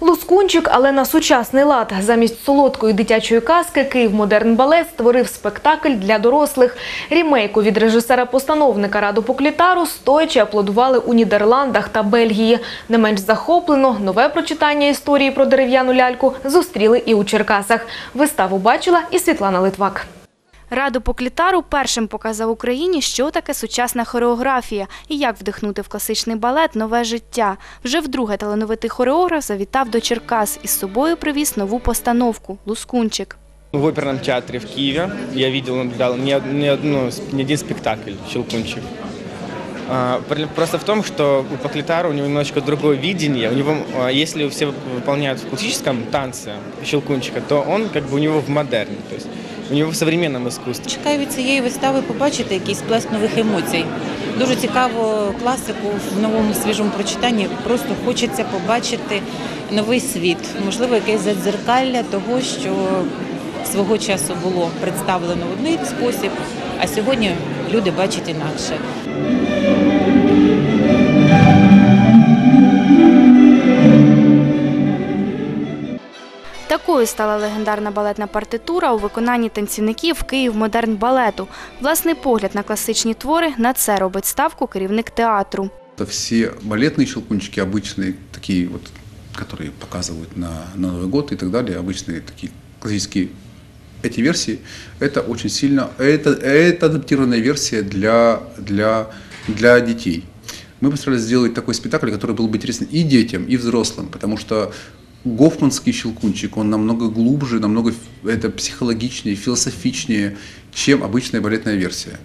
Лускунчик, але на сучасний лад. Замість солодкої дитячої казки Київ Модерн Балет створив спектакль для дорослих. Рімейку від режисера-постановника Раду Поклітару стоячи аплодували у Нідерландах та Бельгії. Не менш захоплено нове прочитання історії про дерев'яну ляльку зустріли і у Черкасах. Виставу бачила і Світлана Литвак. Раду Поклітару першим показав Україні, що таке сучасна хореографія і як вдихнути в класичний балет нове життя. Вже вдруге талановитий хореограф завітав до Черкас і з собою привіз нову постановку Лускунчик. В оперном театре в Киеве я видел, наблюдал од- не, одну, не один спектакль «Щелкунчик». Просто в том, что у Поклитара у него немножечко другое видение. У а, если все выполняют в классическом танце «Щелкунчика», то он как бы у него в модерне, то у него в современном искусстве. Чекаю від цієї вистави побачити якийсь пласт нових емоцій. Дуже цікаво класику в новому свіжому прочитанні. Просто хочеться побачити новий світ, можливо, якесь задзеркалля того, що свого часу було представлено в один спосіб, а сьогодні люди бачать інакше. Такою стала легендарна балетна партитура у виконанні танцівників Київ Модерн балету. Власний погляд на класичні твори на це робить ставку керівник театру. Это все балетные щелкунчики, обычные, такие вот, которые показывают на, на Новый год и так далее, обычные такие классические эти версии, это очень сильно, это, это адаптированная версия для, для, для детей. Мы постарались сделать такой спектакль, который был бы интересен и детям, и взрослым, потому что Гофманский щелкунчик, он намного глубже, намного это психологичнее, философичнее, чем обычная балетная версия.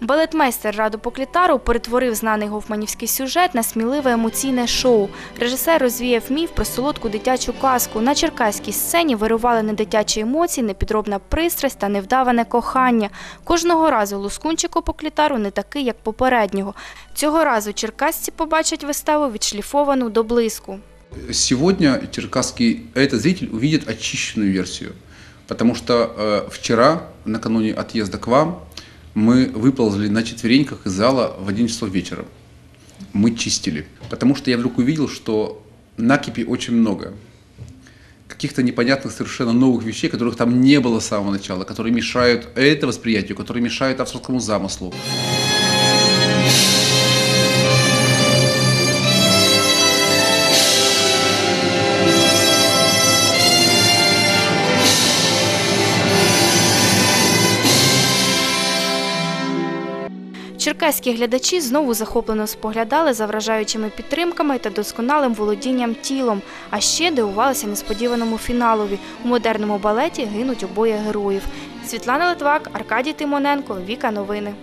Балетмейстер Раду Поклітару перетворив знаний гофманівський сюжет на сміливе емоційне шоу. Режисер розвіяв міф про солодку дитячу казку. На черкаській сцені вирували не дитячі емоції, непідробна пристрасть та невдаване кохання. Кожного разу лускунчик у Поклітару не такий, як попереднього. Цього разу черкасці побачать виставу відшліфовану до блиску. Сегодня черкасский этот зритель увидит очищенную версию, потому что э, вчера, накануне отъезда к вам, мы выползли на четвереньках из зала в 11 часов вечера. Мы чистили, потому что я вдруг увидел, что накипи очень много. Каких-то непонятных совершенно новых вещей, которых там не было с самого начала, которые мешают это восприятию, которые мешают авторскому замыслу. Черкаські глядачі знову захоплено споглядали за вражаючими підтримками та досконалим володінням тілом, а ще дивувалися несподіваному фіналові. У модерному балеті гинуть обоє героїв. Світлана Литвак, Аркадій Тимоненко, Віка Новини.